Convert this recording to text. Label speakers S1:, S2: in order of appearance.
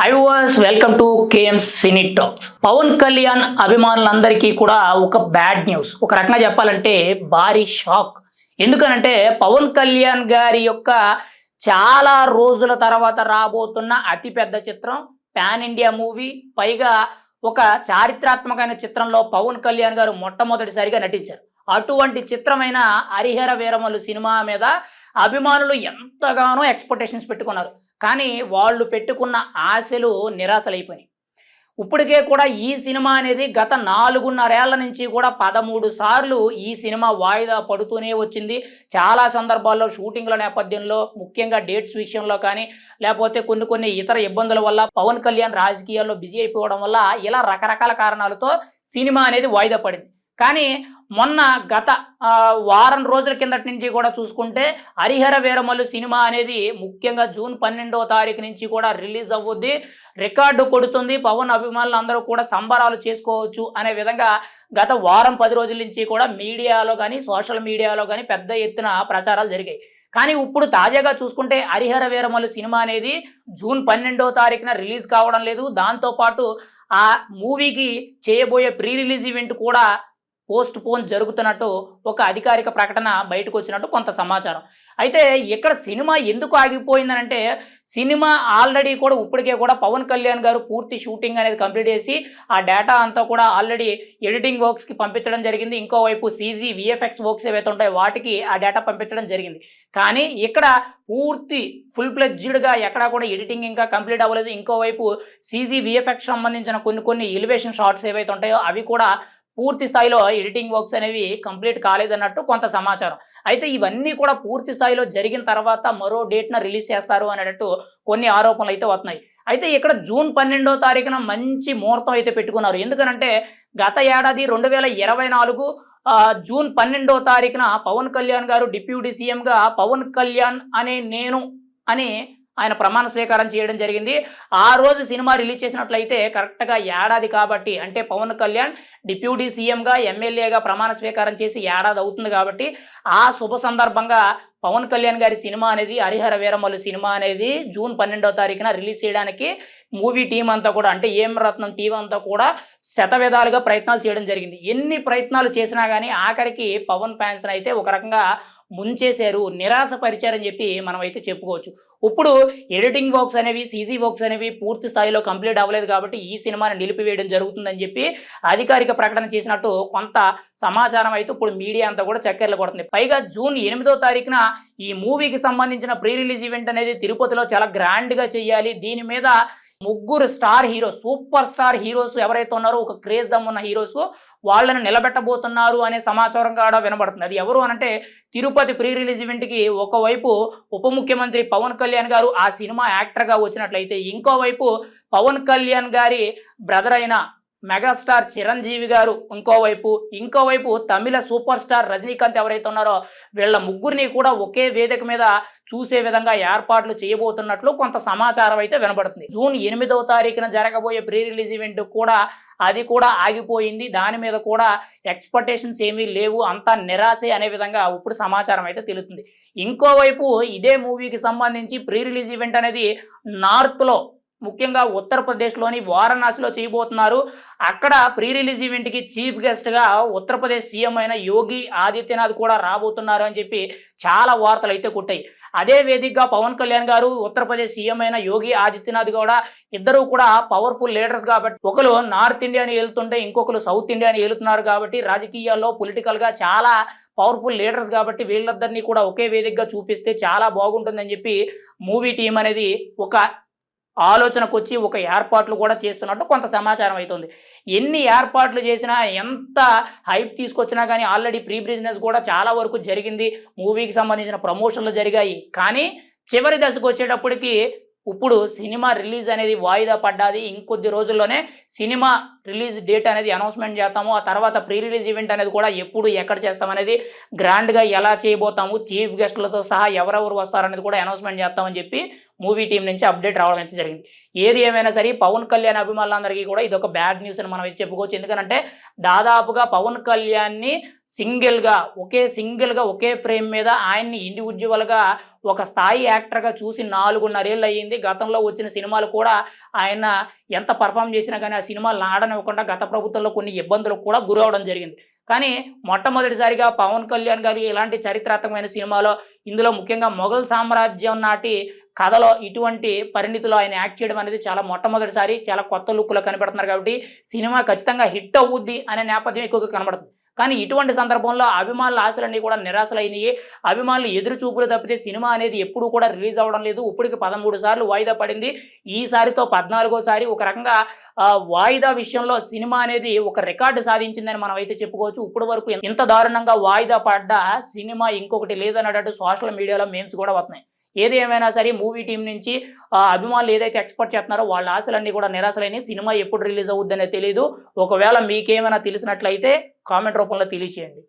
S1: High was welcome to KM cine talks Pawan Kalyan అభిమానులందరికీ కూడా ఒక బ్యాడ్ న్యూస్ ఒక రకంగా చెప్పాలంటే భారీ షాక్ ఎందుకనంటే పవన్ కళ్యాణ్ గారి యొక్క చాలా రోజుల తర్వాత రాబోతున్న అతిపెద్ద చిత్రం పాన్ ఇండియా మూవీ పైగా ఒక చారిత్రాత్మకమైన చిత్రంలో పవన్ కళ్యాణ్ గారు మొట్టమొదటిసారిగా నటించారు అటువంటి చిత్రమైన హరిహర వీరమలు సినిమా మీద అభిమానులు ఎంతగానో ఎక్స్పెక్టేషన్స్ పెట్టుకున్నారు కానీ వాళ్ళు పెట్టుకున్న ఆశలు నిరాశలైపోయినాయి. ఇప్పటికే కూడా ఈ సినిమా అనేది గత నాలుగున్నరేళ్ళ నుంచి కూడా పదమూడు సార్లు ఈ సినిమా వాయిదా పడుతూనే వచ్చింది. చాలా సందర్భాల్లో షూటింగ్ల నేపథ్యంలో ముఖ్యంగా డేట్స్ విషయంలో కానీ లేకపోతే కొన్ని కొన్ని ఇతర ఇబ్బందుల వల్ల పవన్ కళ్యాణ్ రాజకీయాల్లో బిజీ అయిపోవడం వల్ల ఇలా రకరకాల కారణాలతో సినిమా అనేది వాయిదా పడింది. కానీ మొన్న గత వారం రోజుల కిందటి నుంచి కూడా చూసుకుంటే హరిహర వీరమల్లు సినిమా అనేది ముఖ్యంగా జూన్ పన్నెండవ తారీఖు నుంచి కూడా రిలీజ్ అవ్వుద్ది. రికార్డు కొడుతుంది. పవన్ అభిమానులు అందరూ కూడా సంబరాలు చేసుకోవచ్చు అనే విధంగా గత వారం పది రోజుల నుంచి కూడా మీడియాలో కానీ సోషల్ మీడియాలో కానీ పెద్ద ఎత్తున ప్రచారాలు జరిగాయి. కానీ ఇప్పుడు తాజాగా చూసుకుంటే హరిహర వీరమల్లు సినిమా అనేది జూన్ పన్నెండవ తారీఖున రిలీజ్ కావడం లేదు. దాంతోపాటు ఆ మూవీకి చేయబోయే ప్రీ రిలీజ్ ఈవెంట్ కూడా పోస్ట్ పోన్ జరుగుతున్నట్టు ఒక అధికారిక ప్రకటన బయటకు వచ్చినట్టు కొంత సమాచారం. అయితే ఇక్కడ సినిమా ఎందుకు ఆగిపోయిందనంటే సినిమా ఆల్రెడీ కూడా ఇప్పటికే కూడా పవన్ కళ్యాణ్ గారు పూర్తి షూటింగ్ అనేది కంప్లీట్ చేసి ఆ డేటా అంతా కూడా ఆల్రెడీ ఎడిటింగ్ వర్క్స్కి పంపించడం జరిగింది. ఇంకోవైపు సీజీ విఎఫ్ఎక్స్ వర్క్స్ ఏవైతే ఉంటాయో వాటికి ఆ డేటా పంపించడం జరిగింది. కానీ ఇక్కడ పూర్తి ఫుల్ ప్లెడ్జ్డ్గా ఎక్కడా కూడా ఎడిటింగ్ ఇంకా కంప్లీట్ అవ్వలేదు. ఇంకోవైపు సీజీ విఎఫ్ఎక్స్ సంబంధించిన కొన్ని కొన్ని ఎలివేషన్ షార్ట్స్ ఏవైతే ఉంటాయో అవి కూడా పూర్తి స్థాయిలో ఎడిటింగ్ వర్క్స్ అనేవి కంప్లీట్ కాలేదన్నట్టు కొంత సమాచారం. అయితే ఇవన్నీ కూడా పూర్తి స్థాయిలో జరిగిన తర్వాత మరో డేట్న రిలీజ్ చేస్తారు అనేటట్టు కొన్ని ఆరోపణలు అయితే వస్తున్నాయి. అయితే ఇక్కడ జూన్ పన్నెండో తారీఖున మంచి ముహూర్తం అయితే పెట్టుకున్నారు. ఎందుకనంటే గత ఏడాది రెండు వేల ఇరవై నాలుగు జూన్ పన్నెండో తారీఖున పవన్ కళ్యాణ్ గారు డిప్యూటీ సీఎంగా పవన్ కళ్యాణ్ అనే నేను అని ఆయన ప్రమాణ స్వీకారం చేయడం జరిగింది. ఆ రోజు సినిమా రిలీజ్ చేసినట్లయితే కరెక్ట్గా ఏడాది కాబట్టి అంటే పవన్ కళ్యాణ్ డిప్యూటీ సీఎంగా ఎమ్మెల్యేగా ప్రమాణ స్వీకారం చేసి ఏడాది అవుతుంది కాబట్టి ఆ శుభ సందర్భంగా పవన్ కళ్యాణ్ గారి సినిమా అనేది హరిహర వీరమల్లు సినిమా అనేది జూన్ పన్నెండవ తారీఖున రిలీజ్ చేయడానికి మూవీ టీం అంతా కూడా అంటే ఏం రత్నం టీం అంతా కూడా శత విధాలుగా ప్రయత్నాలు చేయడం జరిగింది. ఎన్ని ప్రయత్నాలు చేసినా కానీ ఆఖరికి పవన్ ఫ్యాన్స్ అయితే ఒక రకంగా ముంచేశారు. నిరాశపరిచారని చెప్పి మనం అయితే చెప్పుకోవచ్చు. ఇప్పుడు ఎడిటింగ్ వర్క్స్ అనేవి సీజీ వర్క్స్ అనేవి పూర్తి స్థాయిలో కంప్లీట్ అవ్వలేదు కాబట్టి ఈ సినిమాని నిలిపివేయడం జరుగుతుందని చెప్పి అధికారిక ప్రకటన చేసినట్టు కొంత సమాచారం అయితే ఇప్పుడు మీడియా అంతా కూడా చక్కెర్లు కొడుతుంది. పైగా జూన్ ఎనిమిదో తారీఖున ఈ మూవీకి సంబంధించిన ప్రీ రిలీజ్ ఈవెంట్ అనేది తిరుపతిలో చాలా గ్రాండ్గా చేయాలి. దీని మీద ముగ్గురు star hero super star heroes ఎవరైతే ఉన్నారో ఒక క్రేజ్ దమ్మున్న హీరోస్ వాళ్ళని నిలబెట్టబోతున్నారు అనే సమాచారం కూడా వినబడుతుంది. అది ఎవరు అనంటే తిరుపతి ప్రీ రిలీజ్ ఈవెంట్కి ఒకవైపు ఉప ముఖ్యమంత్రి పవన్ కళ్యాణ్ గారు ఆ సినిమా యాక్టర్గా వచ్చినట్లయితే ఇంకోవైపు పవన్ కళ్యాణ్ గారి బ్రదర్ అయిన మెగాస్టార్ చిరంజీవి గారు ఇంకోవైపు ఇంకోవైపు తమిళ సూపర్ స్టార్ రజనీకాంత్ ఎవరైతే ఉన్నారో వీళ్ళ ముగ్గురిని కూడా ఒకే వేదిక మీద చూసే విధంగా ఏర్పాట్లు చేయబోతున్నట్లు కొంత సమాచారం అయితే వినబడుతుంది. జూన్ ఎనిమిదవ తారీఖున జరగబోయే ప్రీ రిలీజ్ ఈవెంట్ కూడా అది కూడా ఆగిపోయింది. దాని మీద కూడా ఎక్స్పెక్టేషన్స్ ఏమీ లేవు. అంతా నిరాశే అనే విధంగా ఇప్పుడు సమాచారం అయితే తెలుస్తుంది. ఇంకోవైపు ఇదే మూవీకి సంబంధించి ప్రీ రిలీజ్ ఈవెంట్ అనేది నార్త్లో ముఖ్యంగా ఉత్తరప్రదేశ్లోని వారణాసిలో చేయబోతున్నారు. అక్కడ ప్రీ రిలీజ్ ఈవెంట్కి చీఫ్ గెస్ట్గా ఉత్తరప్రదేశ్ సీఎం అయిన యోగి ఆదిత్యనాథ్ కూడా రాబోతున్నారు అని చెప్పి చాలా వార్తలు అయితే కుట్టాయి. అదే వేదికగా పవన్ కళ్యాణ్ గారు ఉత్తరప్రదేశ్ సీఎం అయిన యోగి ఆదిత్యనాథ్ కూడా ఇద్దరు కూడా పవర్ఫుల్ లీడర్స్ కాబట్టి ఒకరు నార్త్ ఇండియాని ఏలుతుంటే ఇంకొకరు సౌత్ ఇండియాని ఏలుతున్నారు కాబట్టి రాజకీయాల్లో పొలిటికల్గా చాలా పవర్ఫుల్ లీడర్స్ కాబట్టి వీళ్ళిద్దరినీ కూడా ఒకే వేదికగా చూపిస్తే చాలా బాగుంటుందని చెప్పి మూవీ టీం అనేది ఒక ఆలోచనకు వచ్చి ఒక ఏర్పాట్లు కూడా చేస్తున్నట్టు కొంత సమాచారం అవుతుంది ఎన్ని ఏర్పాట్లు చేసినా ఎంత హైప్ తీసుకొచ్చినా కానీ ఆల్రెడీ ప్రీ బిజినెస్ కూడా చాలా వరకు జరిగింది. మూవీకి సంబంధించిన ప్రమోషన్లు జరిగాయి. కానీ చివరి దశకు వచ్చేటప్పటికి ఇప్పుడు సినిమా రిలీజ్ అనేది వాయిదా పడ్డాది. ఇంకొద్ది రోజుల్లోనే సినిమా రిలీజ్ డేట్ అనేది అనౌన్స్మెంట్ చేస్తాము. ఆ తర్వాత ప్రీ రిలీజ్ ఈవెంట్ అనేది కూడా ఎప్పుడు ఎక్కడ చేస్తామనేది గ్రాండ్గా ఎలా చేయబోతాము చీఫ్ గెస్టులతో సహా ఎవరెవరు వస్తారనేది కూడా అనౌన్స్మెంట్ చేస్తామని చెప్పి మూవీ టీం నుంచి అప్డేట్ రావడం అయితే జరిగింది. ఏది ఏమైనా సరే పవన్ కళ్యాణ్ అభిమానులందరికీ కూడా ఇది ఒక బ్యాడ్ న్యూస్ అని మనం అయితే చెప్పుకోవచ్చు. ఎందుకంటే దాదాపుగా పవన్ కళ్యాణ్ని సింగిల్గా ఒకే సింగిల్గా ఒకే ఫ్రేమ్ మీద ఆయన్ని ఇండివిజువల్గా ఒక స్థాయి యాక్టర్గా చూసి నాలుగున్నరేళ్ళు అయ్యింది గతంలో వచ్చిన సినిమాలు కూడా ఆయన ఎంత పర్ఫామ్ చేసినా కానీ ఆ సినిమాలు ఆడనివ్వకుండా గత ప్రభుత్వంలో కొన్ని ఇబ్బందులకు కూడా గురవడం జరిగింది. కానీ మొట్టమొదటిసారిగా పవన్ కళ్యాణ్ గారి ఇలాంటి చరిత్రాత్మకమైన సినిమాలో ఇందులో ముఖ్యంగా మొఘల్ సామ్రాజ్యం నాటి కథలో ఇటువంటి పరిణితిలో ఆయన యాక్ట్ చేయడం అనేది చాలా మొట్టమొదటిసారి చాలా కొత్త లుక్లో కనబడుతున్నారు కాబట్టి సినిమా ఖచ్చితంగా హిట్ అవుద్ది అనే నేపథ్యం ఎక్కువగా కనబడుతుంది. కానీ ఇటువంటి సందర్భంలో అభిమానుల ఆశలన్నీ కూడా నిరాశలైనవి అభిమానులు ఎదురు చూపులు తప్పితే సినిమా అనేది ఎప్పుడు కూడా రిలీజ్ అవ్వడం లేదు. ఇప్పటికి పదమూడు సార్లు వాయిదా పడింది. ఈసారితో పద్నాలుగోసారి ఒక రకంగా వాయిదా విషయంలో సినిమా అనేది ఒక రికార్డు సాధించిందని మనం అయితే చెప్పుకోవచ్చు. ఇప్పటి వరకు ఇంత దారుణంగా వాయిదా పడ్డ సినిమా ఇంకొకటి లేదన్నట్టు సోషల్ మీడియాలో మేమ్స్ కూడా వస్తున్నాయి. ఏది ఏమైనా సరే మూవీ టీం నుంచి అభిమానులు ఏదైతే ఎక్స్పర్ట్ చేస్తున్నారో వాళ్ళ ఆశలన్నీ కూడా నిరాశలైనవి సినిమా ఎప్పుడు రిలీజ్ అవుద్దనే తెలియదు ఒకవేళ మీకేమైనా తెలిసినట్లయితే కామెంట్ రూపంలో తెలియచేయండి.